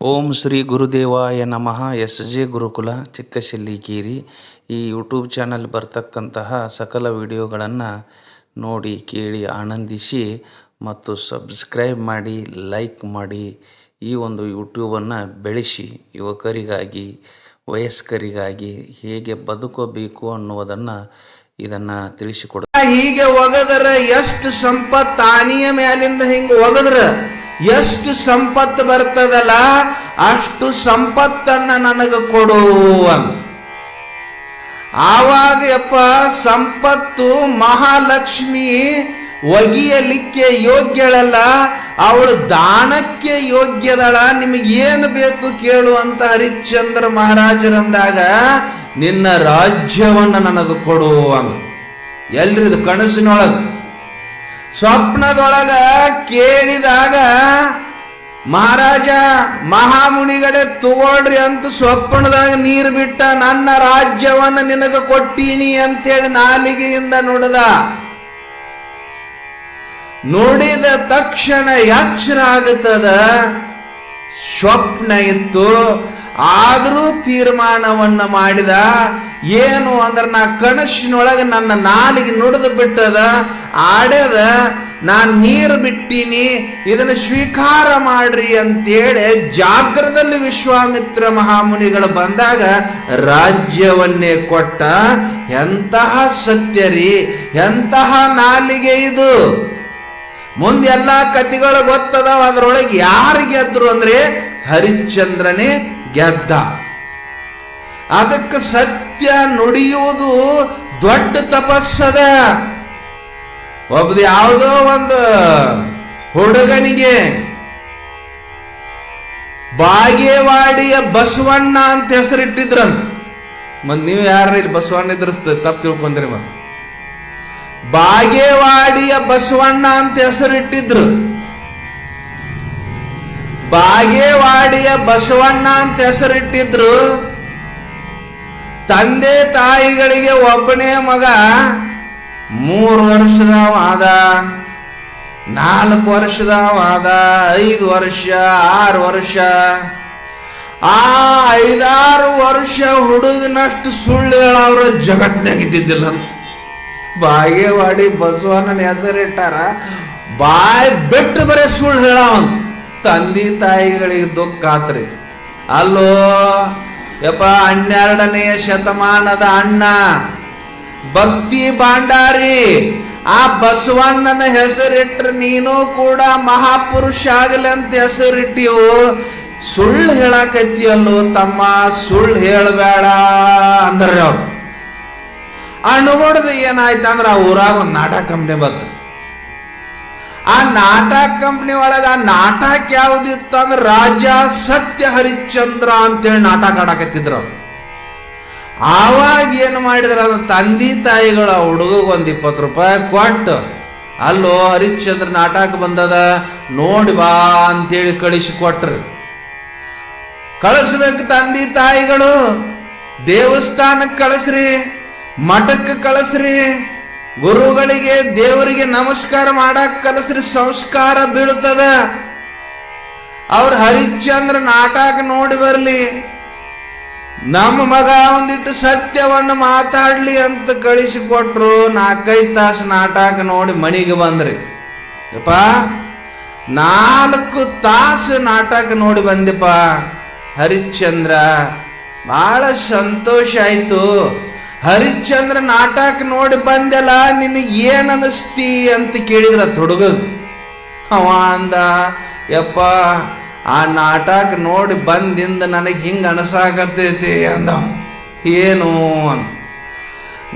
ಓಂ ಶ್ರೀ ಗುರುದೇವಾಯ ನಮಃ. S J ಗುರುಕುಲ ಚಿಕ್ಕಶಿಲ್ಲಿಕೇರಿ ಈ YouTube channel ಬರ್ತಕ್ಕಂತಹ ಸಕಲ ವಿಡಿಯೋಗಳನ್ನು ನೋಡಿ, ಕೇಳಿ, ಆನಂದಿಸಿ ಮತ್ತು ಸಬ್ಸ್ಕ್ರೈಬ್ ಮಾಡಿ, ಲೈಕ್ ಮಾಡಿ ಈ ಒಂದು ಯೂಟ್ಯೂಬನ್ನು ಬೆಳೆಸಿ ಯುವಕರಿಗಾಗಿ, ವಯಸ್ಕರಿಗಾಗಿ ಹೇಗೆ ಬದುಕಬೇಕು ಅನ್ನುವುದನ್ನು ಇದನ್ನು ತಿಳಿಸಿಕೊಡ ಹೀಗೆ ಒಗದರ ಎಷ್ಟು ಸಂಪತ್ತು ಆನಿಯ ಮ್ಯಾಲಿಂದ ಹಿಂಗೆ ಒಗದ್ರ? ಎಷ್ಟು ಸಂಪತ್ತು ಬರ್ತದಲ್ಲ ಅಷ್ಟು ಸಂಪತ್ತನ್ನ ನನಗೆ ಕೊಡು ಅಂತ ಆವಾಗ ಯಪ್ಪ, ಸಂಪತ್ತು ಮಹಾಲಕ್ಷ್ಮಿ ಒಗಿಯಲಿಕ್ಕೆ ಯೋಗ್ಯಳಲ್ಲ, ಅವಳು ದಾನಕ್ಕೆ ಯೋಗ್ಯದಳ, ನಿಮಗೆ ಏನು ಬೇಕು ಕೇಳು ಅಂತ ಹರಿಶ್ಚಂದ್ರ ಮಹಾರಾಜರಂದಾಗ, ನಿನ್ನ ರಾಜ್ಯವನ್ನ ನನಗೆ ಕೊಡು ಅಂತ ಎಲ್ರಿದು ಕನಸಿನೊಳಗ ಸ್ವಪ್ನದೊಳಗ ಕೇಳಿದಾಗ ಮಹಾರಾಜ ಮಹಾಮುನಿಗಡೆ ತಗೊಳ್ರಿ ಅಂತ ಸ್ವಪ್ನದಾಗ ನೀರು ಬಿಟ್ಟ ನನ್ನ ರಾಜ್ಯವನ್ನ ನಿನಗೆ ಕೊಟ್ಟೀನಿ ಅಂತೇಳಿ ನಾಲಿಗೆಯಿಂದ ನೋಡಿದ. ನೋಡಿದ ತಕ್ಷಣ ಯಕ್ಷರ ಆಗುತ್ತದ? ಸ್ವಪ್ನ ಇತ್ತು. ಆದರೂ ತೀರ್ಮಾನವನ್ನು ಮಾಡಿದ. ಏನು ಅಂದ್ರೆ ನಾ ಕನಸಿನೊಳಗೆ ನನ್ನ ನಾಲಿಗೆ ನುಡಿದು ಬಿಟ್ಟದ, ಆಡ್ಯದ, ನಾನು ನೀರು ಬಿಟ್ಟೀನಿ, ಇದನ್ನು ಸ್ವೀಕಾರ ಮಾಡ್ರಿ ಅಂತೇಳಿ ಜಾಗ್ರದಲ್ಲಿ ವಿಶ್ವಾಮಿತ್ರ ಮಹಾಮುನಿಗಳು ಬಂದಾಗ ರಾಜ್ಯವನ್ನೇ ಕೊಟ್ಟ. ಎಂತಹ ಸತ್ಯ ರೀ, ಎಂತಹ ನಾಲಿಗೆ ಇದು. ಮುಂದೆ ಎಲ್ಲ ಕತಿಗಳು ಗೊತ್ತದ ಅದರೊಳಗೆ ಯಾರು ಗೆದ್ರು ಅಂದ್ರೆ ಹರಿಶ್ಚಂದ್ರನೇ ಗೆದ್ದ. ಅದಕ್ಕೆ ಸತ್ಯ ನುಡಿಯುವುದು ದೊಡ್ಡ ತಪಸ್ಸದ. ಒಬ್ಬದು ಯಾವುದೋ ಒಂದು ಹುಡುಗನಿಗೆ ಬಾಗೇವಾಡಿಯ ಬಸವಣ್ಣ ಅಂತ ಹೆಸರಿಟ್ಟಿದ್ರ ಮತ್ ನೀವು ಯಾರ ಇಲ್ಲಿ ಬಸವಣ್ಣ ಇದ್ರ ತಪ್ಪ ತಿಳ್ಕೊಂಡ್ರಿ ಮತ್ ಬಾಗೇವಾಡಿಯ ಬಸವಣ್ಣ ಅಂತ ಹೆಸರಿಟ್ಟಿದ್ರು. ಬಾಗೇವಾಡಿಯ ಬಸವಣ್ಣ ಅಂತ ಹೆಸರಿಟ್ಟಿದ್ರು. ತಂದೆ ತಾಯಿಗಳಿಗೆ ಒಬ್ಬನೇ ಮಗ ಮೂರು ವರ್ಷದವಾದ ನಾಲ್ಕು ವರ್ಷದವಾದ ಐದು ವರ್ಷ, ಆರು ವರ್ಷ. ಆ ಐದಾರು ವರ್ಷ ಹುಡುಗನಷ್ಟು ಸುಳ್ಳು ಅವರ ಜಗತ್ತಿನಾಗಿದ್ದಿದ್ದಿಲ್ಲ ಬಾಗೇವಾಡಿ ಬಸವಣ್ಣನ ಹೆಸರಿಟ್ಟಾರ ಬಾಯ್ ಬಿಟ್ಟು ಬರೀ ಸುಳ್ಳು ಹೇಳವನ್ ತಂದೆ ತಾಯಿಗಳಿಗೆ ದುಃಖ ಆತ್ರಿ. ಅಲ್ಲೋ ಯಪ್ಪ ಹನ್ನೆರಡನೆಯ ಶತಮಾನದ ಅಣ್ಣ. ಭಕ್ತಿ ಭಾಂಡಾರಿ, ಆ ಬಸವಣ್ಣನ ಹೆಸರಿಟ್ರೆ ನೀನು ಕೂಡ ಮಹಾಪುರುಷ ಆಗಲಿ ಅಂತ ಹೆಸರಿಟ್ಟಿವು ಸುಳ್ಳು ಹೇಳಕತ್ತಿಯಲ್ಲೋ ತಮ್ಮ, ಸುಳ್ಳು ಹೇಳಬೇಡ ಅಂದ್ರೆ ಅವ್ರು ಅನುಗುಣದ ಏನಾಯ್ತಂದ್ರೆ ಆ ಊರಾಗ ಒಂದು ನಾಟಕ ಕಂಪ್ನಿ ಬಂತು. ಆ ನಾಟಕ ಕಂಪ್ನಿ ಒಳಗೆ ಆ ನಾಟಕ ಯಾವ್ದಿತ್ತು ಅಂದ್ರೆ ರಾಜ ಸತ್ಯ ಹರಿಶ್ಚಂದ್ರ ಅಂತೇಳಿ ನಾಟಕ ಆಡಕತ್ತಿದ್ರು. ಆವಾಗ ಏನು ಮಾಡಿದ್ರ ತಂದಿ ತಂದೆ ತಾಯಿಗಳು ಆ ಒಂದು ಇಪ್ಪತ್ತು ರೂಪಾಯಿ ಕೊಟ್ಟು, ಅಲ್ಲೋ ಹರಿಶ್ಚಂದ್ರ ನಾಟಕ ಬಂದದ, ನೋಡಿ ಬಾ ಅಂತೇಳಿ ಕಳಿಸಿ ಕೊಟ್ರು ಕಳಿಸ್ಬೇಕು ತಂದೆ ತಾಯಿಗಳು ದೇವಸ್ಥಾನಕ್ಕೆ ಕಳಿಸ್ರಿ ಮಠಕ್ಕೆ ಕಳಿಸ್ರಿ ಗುರುಗಳಿಗೆ ದೇವರಿಗೆ ನಮಸ್ಕಾರ ಮಾಡಕ್ ಕಲಸ್ರಿ ಸಂಸ್ಕಾರ ಬೀಳ್ತದ. ಅವ್ರ ಹರಿಶ್ಚಂದ್ರ ನಾಟಕ ನೋಡಿ ಬರ್ಲಿ. ನಮ್ಮ ಮಗ ಒಂದಿಟ್ಟು ಸತ್ಯವನ್ನು ಮಾತಾಡ್ಲಿ ಅಂತ ಕಳಿಸಿಕೊಟ್ರು. ನಾಲ್ಕೈದು ತಾಸು ನಾಟಕ ನೋಡಿ ಮನೆಗೆ ಬಂದ್ರಿ. ಯಪ್ಪ, ನಾಲ್ಕು ತಾಸು ನಾಟಕ ನೋಡಿ ಬಂದಿಪ್ಪ. ಹರಿಶ್ಚಂದ್ರ ಬಹಳ ಸಂತೋಷ ಆಯ್ತು. ಹರಿಶ್ಚಂದ್ರ ನಾಟಕ ನೋಡಿ ಬಂದೆಲ್ಲ, ನಿನಗೆ ಏನ್ ಅನಿಸ್ತಿ ಅಂತ ಕೇಳಿದ್ರ ತೊಡಗ ಅವ ಅಂದ, ಯಪ್ಪ, ಆ ನಾಟಕ ನೋಡಿ ಬಂದಿಂದ ನನಗೆ ಹಿಂಗ ಅನಸಾಕತ್ತೈತಿ ಅಂದ. ಏನು ಅಂತ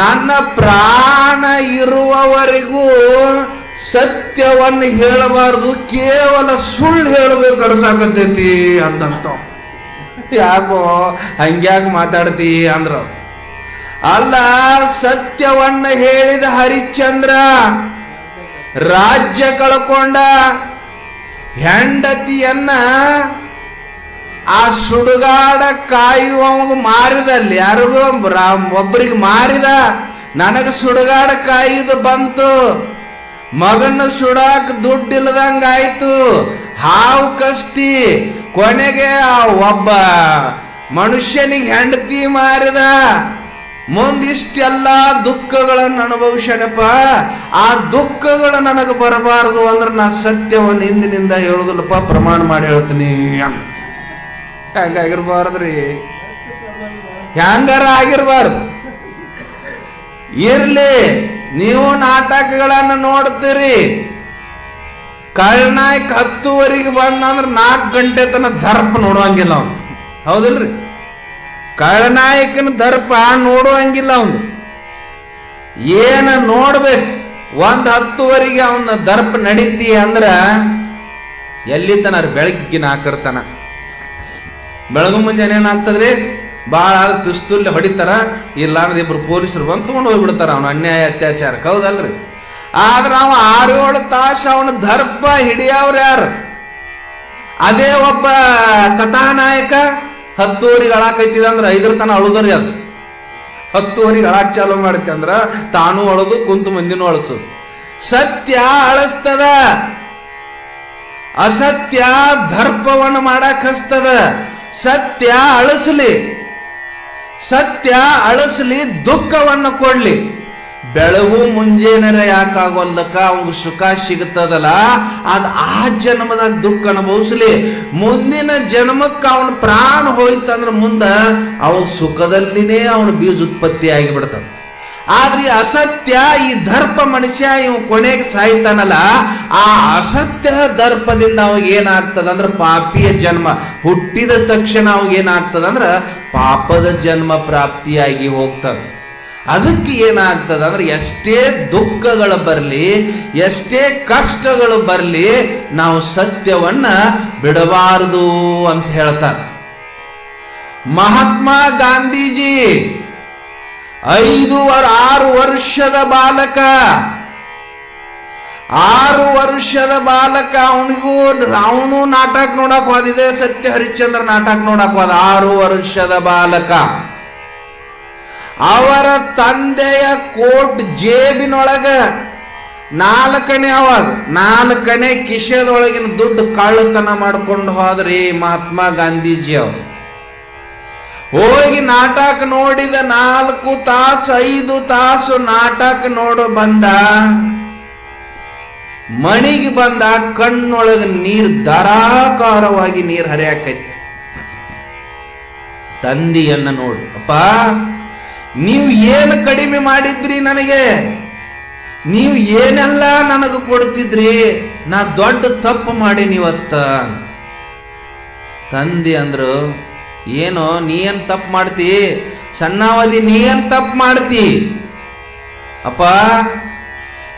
ನನ್ನ ಪ್ರಾಣ ಇರುವವರೆಗೂ ಸತ್ಯವನ್ನು ಹೇಳಬಾರ್ದು, ಕೇವಲ ಸುಳ್ಳು ಹೇಳಬೇಕು ಅನಸಾಕತ್ತೈತಿ ಅಂತಂತ ಯಾಕೋ ಹಂಗ್ಯಾಕೆ ಮಾತಾಡ್ತಿ ಅಂದ್ರ. ಅಲ್ಲ, ಸತ್ಯವನ್ನ ಹೇಳಿದ ಹರಿಶ್ಚಂದ್ರ, ರಾಜ್ಯ ಕಳ್ಕೊಂಡ ಹೆಂಡತಿಯನ್ನ ಆ ಸುಡುಗಾಡ ಕಾಯುವವಾಗ ಮಾರಿದಲ್ಲಿ. ಯಾರಿಗೂ ಒಬ್ಬರಿಗೆ ಮಾರಿದ, ನನಗೆ ಸುಡುಗಾಡ ಕಾಯುದು ಬಂತು. ಮಗನ ಸುಡಾಕ ದುಡ್ಡು ಆಯ್ತು ಹಾವು ಕಸ್ತಿ. ಕೊನೆಗೆ ಆ ಒಬ್ಬ ಮನುಷ್ಯನಿಗೆ ಹೆಂಡತಿ ಮಾರಿದ. ಮುಂದಿಷ್ಟೆಲ್ಲ ದುಃಖಗಳನ್ನು ಅನುಭವಿಸ್ಯಾನಪ್ಪ. ಆ ದುಃಖಗಳು ನನಗೆ ಬರಬಾರದು ಅಂದ್ರೆ ನಾ ಸತ್ಯವನ್ನು ಹಿಂದಿನಿಂದ ಹೇಳುದಿಲ್ಲಪ್ಪ ಪ್ರಮಾಣ ಮಾಡಿ ಹೇಳ್ತೀನಿ. ಹೆಂಗಾಗಿರ್ಬಾರ್ದ್ರಿ? ಹೆಂಗಾರ ಆಗಿರ್ಬಾರ್ದು? ಇರ್ಲಿ, ನೀವು ನಾಟಕಗಳನ್ನು ನೋಡ್ತೀರಿ. ಕಳ್ನಾಯ್ಕ ಹತ್ತುವರೆಗೆ ಬಂದ ಅಂದ್ರೆ ನಾಲ್ಕು ಗಂಟೆ ತನಕ ದರ್ಪ ನೋಡುವಂಗಿಲ್ಲ ಅವನು. ಹೌದಿಲ್ರಿ? ಕಳ್ನಾಯಕನ ದರ್ಪ ನೋಡುವಂಗಿಲ್ಲ ಅವನು. ಏನ ನೋಡ್ಬೇಕು? ಒಂದು ಹತ್ತುವರೆಗೆ ಅವನ ದರ್ಪ ನಡೀತಿ ಅಂದ್ರ ಎಲ್ಲಿ ತನ ಬೆಳಗ್ಗಿನ ಹಾಕಿರ್ತಾನ ಬೆಳಗು ಮುಂಜಾನೆ ಏನಾಗ್ತದ್ರಿ? ಭಾಳ ಪಿಸ್ತೂಲ್ ಹೊಡಿತಾರ ಇಲ್ಲ ಅಂದ್ರೆ ಇಬ್ರು ಪೊಲೀಸರು ಬಂದು ತಗೊಂಡು ಹೋಗ್ಬಿಡ್ತಾರ ಅವನ ಅನ್ಯಾಯ ಅತ್ಯಾಚಾರಕ್ಕೆ ಹೌದಲ್ರಿ? ಆದ್ರೆ ಅವ ಆರು ಏಳು ತಾಸು ಅವನ ದರ್ಪ ಹಿಡಿಯವ್ರು ಯಾರು? ಅದೇ ಒಬ್ಬ ಕಥಾನಾಯಕ? ಹತ್ತುವರೆಗೆ ಅಳಾಕೈತಿದ ಅಂದ್ರೆ ಐದರ ತನ ಅಳುದ್ರಿ ಅದು. ಹತ್ತುವರೆಗೆ ಅಳಾಕ್ ಚಾಲು ಮಾಡುತ್ತೆ ಅಂದ್ರೆ ತಾನು ಅಳದು, ಕುಂತು ಮಂದಿನೂ ಅಳಸು ಸತ್ಯ ಅಳಸ್ತದ. ಅಸತ್ಯ ದರ್ಪವನ್ನು ಮಾಡಕ್ ಹಸ್ತದ. ಸತ್ಯ ಅಳಸಲಿ. ಸತ್ಯ ಅಳಸಲಿ ದುಃಖವನ್ನು ಕೊಡ್ಲಿ. ಬೆಳಗು ಮುಂಜಾನೆರ ಯಾಕಾಗೋಲ್ದಕ್ಕ ಅವ್ಗೆ ಸುಖ ಸಿಗುತ್ತದಲ್ಲ ಅದು ಆ ಜನ್ಮದಾಗ ದುಃಖ ಅನುಭವಿಸ್ಲಿ. ಮುಂದಿನ ಜನ್ಮಕ್ಕೆ ಅವನ ಪ್ರಾಣ ಹೋಯ್ತಂದ್ರ ಮುಂದ ಅವನ್ ಸುಖದಲ್ಲಿನೇ ಅವನ ಬೀಜ ಉತ್ಪತ್ತಿ ಆಗಿಬಿಡ್ತದೆ ಆದ್ರೆ ಈ ಅಸತ್ಯ, ಈ ದರ್ಪ ಮನುಷ್ಯ ಇವ್ ಕೊನೆಗೆ ಸಾಯ್ತಾನಲ್ಲ, ಆ ಅಸತ್ಯ ದರ್ಪದಿಂದ ಅವಾಗ ಏನಾಗ್ತದ ಅಂದ್ರೆ ಪಾಪಿಯ ಜನ್ಮ. ಹುಟ್ಟಿದ ತಕ್ಷಣ ಅವಾಗ ಏನಾಗ್ತದ ಅಂದ್ರೆ ಪಾಪದ ಜನ್ಮ ಪ್ರಾಪ್ತಿಯಾಗಿ ಹೋಗ್ತದ. ಅದಕ್ಕೆ ಏನಾಗ್ತದ ಅಂದ್ರೆ ಎಷ್ಟೇ ದುಃಖಗಳು ಬರಲಿ, ಎಷ್ಟೇ ಕಷ್ಟಗಳು ಬರಲಿ, ನಾವು ಸತ್ಯವನ್ನ ಬಿಡಬಾರದು ಅಂತ ಹೇಳ್ತಾರೆ. ಮಹಾತ್ಮ ಗಾಂಧೀಜಿ, ಐದು ಆರು ವರ್ಷದ ಬಾಲಕ, ಆರು ವರ್ಷದ ಬಾಲಕ, ಅವನಿಗೂ ಅವನು ನಾಟಕ ನೋಡಕ್ ಹೋದಿದೆ, ಸತ್ಯ ಹರಿಶ್ಚಂದ್ರ ನಾಟಕ ನೋಡಕ್ ಹೋದ, ಆರು ವರ್ಷದ ಬಾಲಕ. ಅವರ ತಂದೆಯ ಕೋಟ್ ಜೇಬಿನೊಳಗ ನಾಲ್ಕನೇ ಅವಾಗ, ನಾಲ್ಕನೇ ಕಿಶದೊಳಗಿನ ದುಡ್ಡು ಕಳ್ಳತನ ಮಾಡ್ಕೊಂಡು ಹೋದ್ರಿ ಮಹಾತ್ಮ ಗಾಂಧೀಜಿ ಅವರು ಹೋಗಿ ನಾಟಕ ನೋಡಿದ ನಾಲ್ಕು ತಾಸು, ಐದು ತಾಸು ನಾಟಕ ನೋಡು ಬಂದ, ಮಣಿಗೆ ಬಂದ ಕಣ್ಣೊಳಗ ನೀರು ಧಾರಾಕಾರವಾಗಿ ನೀರು ಹರಿಯಾಕೈತಿ. ತಂದಿಯನ್ನ ನೋಡು, ಅಪ್ಪ ನೀವು ಏನು ಕಡಿಮೆ ಮಾಡಿದ್ರಿ ನನಗೆ? ನೀವು ಏನೆಲ್ಲ ನನಗೆ ಕೊಡ್ತಿದ್ರಿ? ನಾ ದೊಡ್ಡ ತಪ್ಪು ಮಾಡೀನಿ ಇವತ್ತ. ತಂದೆ ಅಂದ್ರು, ಏನೋ, ನೀ ಏನ್ ತಪ್ಪು ಮಾಡ್ತಿ? ಸಣ್ಣಾವಧಿ ನೀ ಏನ್ ತಪ್ಪು ಮಾಡ್ತಿ? ಅಪ್ಪ,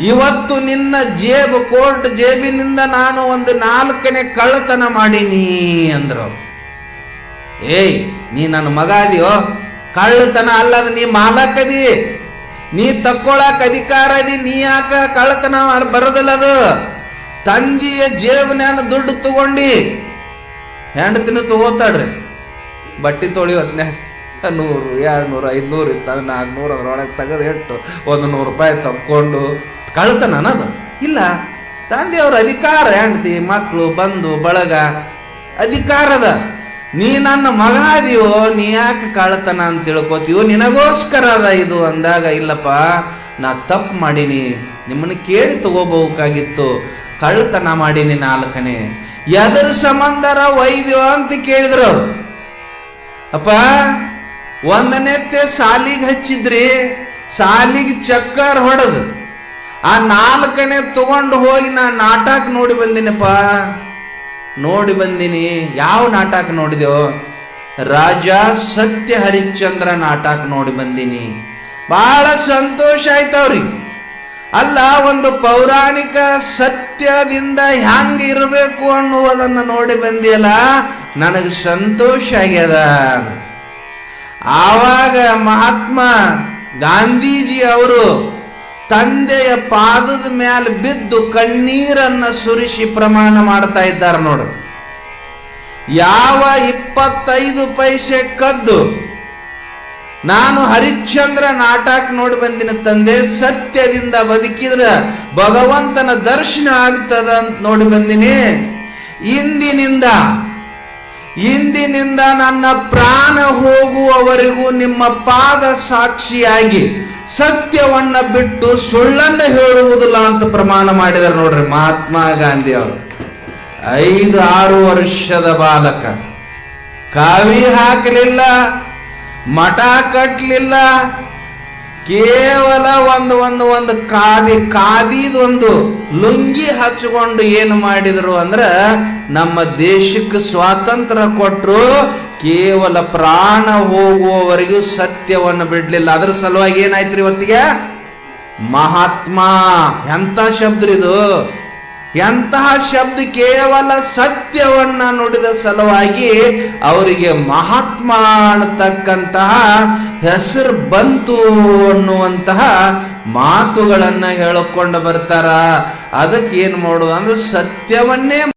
ಇವತ್ತು ನಿನ್ನ ಜೇಬು, ಕೋರ್ಟ್ ಜೇಬಿನಿಂದ ನಾನು ಒಂದು ನಾಲ್ಕನೇ ಕಳ್ಳತನ ಮಾಡೀನಿ ಅಂದ್ರು. ಏಯ್, ನೀ ನನ್ನ ಮಗ ಅದಿಯೋ ಕಳ್ಳತನ ಅಲ್ಲದ ನೀ ಮಾಡಕ್ಕದಿ ನೀ ತಕ್ಕೊಳಕ್ ಅಧಿಕಾರ ಅದಿ, ನೀ ಯಾಕ ಕಳ್ಳತನ ಬರೋದಿಲ್ಲ ಅದು? ತಂದಿಯ ಜೇಬನ್ಯಾನ ದುಡ್ಡು ತಗೊಂಡಿ, ಹೆಂಡತಿನ ತಗೋತಾಡ್ರಿ ಬಟ್ಟೆ ತೊಳಿ ಹೊತ್ನ್ಯಾಗ ನೂರು ಎರಡು ನೂರು ಐದುನೂರು ಇತ್ತು ನಾಲ್ಕುನೂರು ಅದ್ರೊಳಗೆ ತೆಗೆದು ಇಟ್ಟು ಒಂದು ನೂರು ರೂಪಾಯಿ ತಕ್ಕೊಂಡು. ಕಳ್ತನ ಅನ್ನೋದು? ಇಲ್ಲ. ತಂದೆಯವ್ರ ಅಧಿಕಾರ, ಹೆಂಡತಿ ಮಕ್ಕಳು ಬಂಧು, ಬಳಗ, ಅಧಿಕಾರದ. ನೀ ನನ್ನ ಮಗ ಅದೀವೋ ನೀ ಯಾಕೆ ಕಳ್ತನ ಅಂತ ತಿಳ್ಕೊತೀವೋ ನಿನಗೋಸ್ಕರ ಅದ ಇದು ಅಂದಾಗ, ಇಲ್ಲಪ್ಪ, ನಾ ತಪ್ಪು ಮಾಡೀನಿ. ನಿಮ್ಮನ್ನ ಕೇಳಿ ತಗೋಬೇಕಾಗಿತ್ತು ಕಳ್ತನ ಮಾಡೀನಿ ನಾಲ್ಕನೇ. ಎದರ ಸಂಬಂಧರ ವೈದ್ಯೋ ಅಂತ ಕೇಳಿದ್ರು. ಅಪ್ಪ ಒಂದನೇತ್ತೆ ಸಾಲಿಗೆ ಹಚ್ಚಿದ್ರಿ, ಸಾಲಿಗೆ ಚಕ್ಕರ್ ಹೊಡೆದು. ಆ ನಾಲ್ಕನೇ ತಗೊಂಡು ಹೋಗಿ ನಾ ನಾಟಕ ನೋಡಿ ಬಂದಿನಪ್ಪ. ನೋಡಿ ಬಂದಿನಿ. ಯಾವ ನಾಟಕ ನೋಡಿದೆವು ರಾಜ ಸತ್ಯ ಹರಿಶ್ಚಂದ್ರ ನಾಟಕ ನೋಡಿ ಬಂದಿನಿ. ಬಹಳ ಸಂತೋಷ ಆಯ್ತವ್ರಿ ಅಲ್ಲ, ಒಂದು ಪೌರಾಣಿಕ ಸತ್ಯದಿಂದ ಹ್ಯಾಂಗ ಇರಬೇಕು ಅನ್ನುವುದನ್ನು ನೋಡಿ ಬಂದಿಯಲ್ಲ, ನನಗೆ ಸಂತೋಷ ಆಗ್ಯದ. ಆವಾಗ ಮಹಾತ್ಮ ಗಾಂಧೀಜಿ ಅವರು ತಂದೆಯ ಪಾದದ ಮೇಲೆ ಬಿದ್ದು ಕಣ್ಣೀರನ್ನ ಸುರಿಸಿ ಪ್ರಮಾಣ ಮಾಡ್ತಾ ಇದ್ದಾರೆ ನೋಡ್ರಿ ಯಾವ ಇಪ್ಪತ್ತೈದು ಪೈಸೆ ಕದ್ದು ನಾನು ಹರಿಶ್ಚಂದ್ರ ನಾಟಕ ನೋಡಿ ಬಂದಿನ ತಂದೆ, ಸತ್ಯದಿಂದ ಬದುಕಿದ್ರ ಭಗವಂತನ ದರ್ಶನ ಆಗ್ತದ ಅಂತ ನೋಡಿ ಬಂದಿನಿ. ಇಂದಿನಿಂದ ಇಂದಿನಿಂದ ನನ್ನ ಪ್ರಾಣ ಹೋಗುವವರೆಗೂ ನಿಮ್ಮ ಪಾದ ಸಾಕ್ಷಿಯಾಗಿ ಸತ್ಯವನ್ನ ಬಿಟ್ಟು ಸುಳ್ಳನ್ನ ಹೇಳುವುದಿಲ್ಲ ಅಂತ ಪ್ರಮಾಣ ಮಾಡಿದಾರೆ ನೋಡ್ರಿ ಮಹಾತ್ಮ ಗಾಂಧಿ ಅವರು. ಐದು ಆರು ವರ್ಷದ ಬಾಲಕ. ಕಾವಿ ಹಾಕಲಿಲ್ಲ, ಮಠ ಕಟ್ಟಲಿಲ್ಲ ಕೇವಲ ಒಂದು ಒಂದು ಒಂದು ಕಾದಿ ಕಾದಿದೊಂದು ಲುಂಗಿ ಹಚ್ಕೊಂಡು ಏನು ಮಾಡಿದ್ರು ಅಂದ್ರೆ ನಮ್ಮ ದೇಶಕ್ಕೆ ಸ್ವಾತಂತ್ರ್ಯ ಕೊಟ್ಟರು ಕೇವಲ ಪ್ರಾಣ ಹೋಗುವವರೆಗೂ ಸತ್ಯವನ್ನು ಬಿಡಲಿಲ್ಲ. ಅದ್ರ ಸಲುವಾಗಿ ಏನಾಯ್ತ್ರಿ ಇವತ್ತಿಗೆ? ಮಹಾತ್ಮ. ಎಂಥ ಶಬ್ದ ಇದು ಎಂತಹ ಶಬ್ದ ಕೇವಲ ಸತ್ಯವನ್ನ ನುಡಿದ ಸಲುವಾಗಿ ಅವರಿಗೆ ಮಹಾತ್ಮ ಅನ್ನತಕ್ಕಂತಹ ಹೆಸರು ಬಂತು ಅನ್ನುವಂತಹ ಮಾತುಗಳನ್ನ ಹೇಳಿಕೊಂಡು ಬರ್ತಾರ. ಅದಕ್ಕೆ ಏನ್ ಮಾಡೋದು ಅಂದ್ರೆ ಸತ್ಯವನ್ನೇ